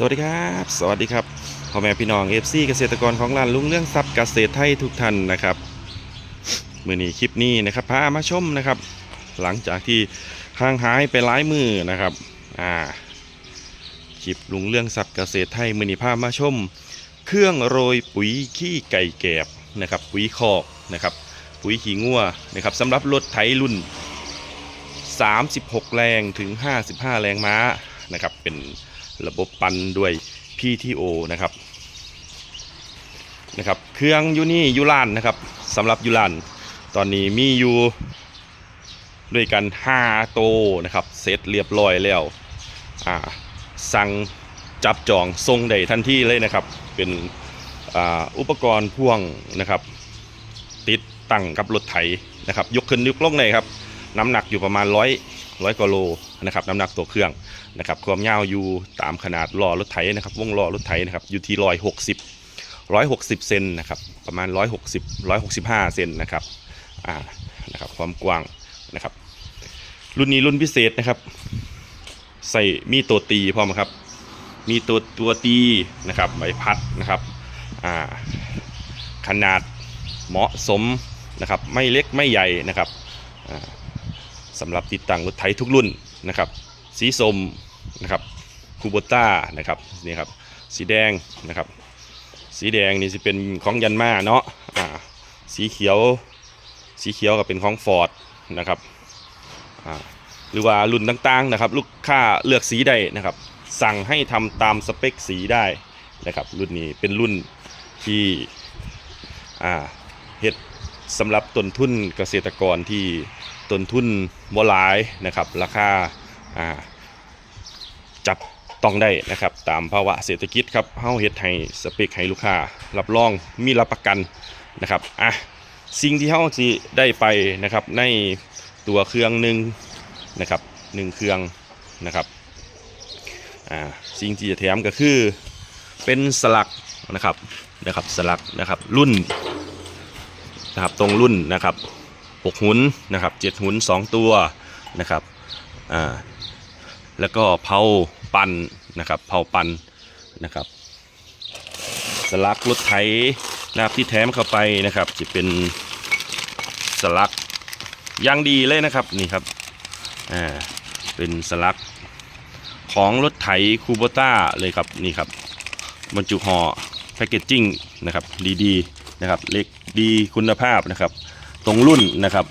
สวัสดีครับสวัสดีครับพ่อแม่พี่น้องเอฟซีเกษตรกรของร้านลุงเรื่องทรัพย์เกษตรไทยทุกท่านนะครับมือนี้คลิปนี้นะครับพามาชมนะครับ หลังจากที่ห่างหายไปหลายมือนะครับอ่าคลิปลุงเรื่องทรัพย์เกษตรไทยมือนี้พามาชม เครื่องโรยปุ๋ยขี้ไก่แกบนะครับปุ๋ยคอกนะครับปุ๋ยขี้งัวนะครับสำหรับรถไถรุ่น 36 แรงถึง 55 แรงม้านะครับเป็น ระบบปั่นด้วย PTO นะครับนะครับเครื่องอยูนี่อยูลานนะครับสำหรับอยูลานตอนนี้มีอยู่ด้วยกัน5โตนะครับเสร็จเรียบร้อยแล้วอ่าสั่งจับจองทรงได้ทันทีเลยนะครับ เป็นอ่าอุปกรณ์พ่วงนะครับ ติดตั้งกับรถไถนะครับ ยกขึ้นยกลงเลยครับ น้ำหนักอยู่ประมาณร้อย ร้อยกว่าโลนะครับน้ำหนักตัวเครื่องนะครับความยาวอยู่ตามขนาดล้อรถไถนะครับวงล้อรถไถนะครับอยู่ที่ร้อยหกสิบร้อยหกสิบเซนนะครับประมาณร้อยหกสิบร้อยหกสิบห้าเซนนะครับอ่านะครับความกว้างนะครับ รุ่นนี้รุ่นพิเศษนะครับ ใส่มีตัวตีพร้อมครับ มีตัวตัวตีนะครับใบพัดนะครับอ่าขนาดเหมาะสมนะครับ ไม่เล็กไม่ใหญ่นะครับอ่า สำหรับติดตั้งรถไถทุกรุ่นนะครับ สีส้มนะครับคูโบต้านะครับนี่ครับสีแดงนะครับ สีแดงนี่จะเป็นของยันมาเนาะอ่าสีเขียวสีเขียวก็เป็นของฟอร์ดนะครับอ่าหรือว่ารุ่นต่างๆนะครับ ลูกค้าเลือกสีใดนะครับ สั่งให้ทำตามสเปคสีได้นะครับ รุ่นนี้เป็นรุ่นที่อ่าเฮ็ดสำหรับต้นทุนเกษตรกรที่ ต้นทุนบ่หลายนะครับ ราคาาจับต้องได้นะครับ ตามภาวะเศรษฐกิจครับเฮาเฮ็ดให้สเปคให้ลูกค้า รับรองมีรับประกันนะครับอะสิ่งที่เฮาสิได้ไปนะครับในตัวเครื่องหนึ่งนะครับหนึ่งเครื่องนะครับอ่าสิ่งที่จะแถมก็คือเป็นสลักนะครับนะครับสลักนะครับรุ่นนะครับตรงรุ่นนะครับ หกหุนนะครับเจ็ดหุนสองตัวนะครับอ่าแล้วก็เผาปันนะครับเผาปันนะครับสลักรถไถนะครับที่แถมเข้าไปนะครับจะเป็นสลักอยางดีเลยนะครับนี่ครับอ่าเป็นสลักของรถไถคูโบต้าเลยครับนี่ครับบรรจุห่อแพคเกจจิ้งนะครับดีๆนะครับเล็กดีคุณภาพนะครับ รงรุ่นนะครับ